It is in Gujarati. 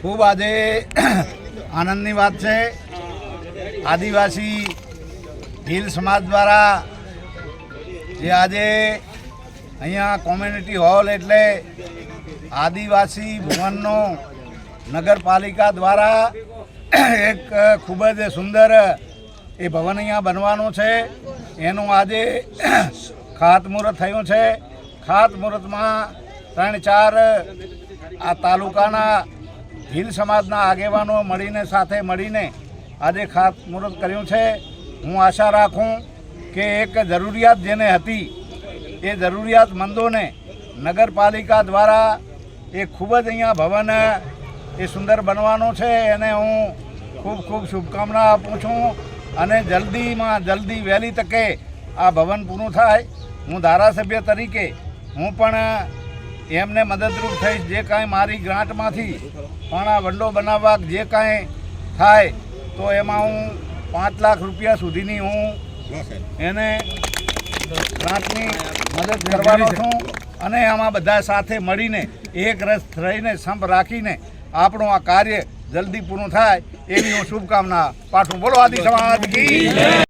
ખૂબ આજે આનંદની વાત છે. આદિવાસી ભીલ સમાજ દ્વારા જે આજે અહીંયા કોમ્યુનિટી હોલ એટલે આદિવાસી ભવનનો નગરપાલિકા દ્વારા એક ખૂબ જ સુંદર એ ભવન અહીંયા બનવાનું છે. એનું આજે ખાતમુહૂર્ત થયું છે. ખાતમુહૂર્તમાં ત્રણ ચાર આ તાલુકાના ભીલ સમાજના આગેવાનો મળીને સાથે મળીને આજે ખાતમુહૂર્ત કર્યું છે. હું આશા રાખું કે એક જરૂરિયાત જેને હતી, એ જરૂરિયાતમંદોને નગરપાલિકા દ્વારા એ ખૂબ જ અહીંયા ભવન એ સુંદર બનવાનું છે. એને હું ખૂબ ખૂબ શુભકામના આપું છું અને જલ્દીમાં જલ્દી વહેલી તકે આ ભવન પૂરું થાય. હું ધારાસભ્ય તરીકે હું પણ એમને મદદરૂપ થઈશ જે કાંઈ મારી ગ્રાન્ટમાંથી પણ આ વંડો બનાવવા જે કાંઈ થાય, તો એમાં હું પાંચ લાખ રૂપિયા સુધીની હું એને ગ્રાન્ટની મદદ કરવાનો છું અને આમાં બધા સાથે મળીને એક રસ રહીને સંપ રાખીને આપણું આ કાર્ય જલ્દી પૂરું થાય, એવી હું શુભકામના પાઠવું. બોલો આદિ સમાજ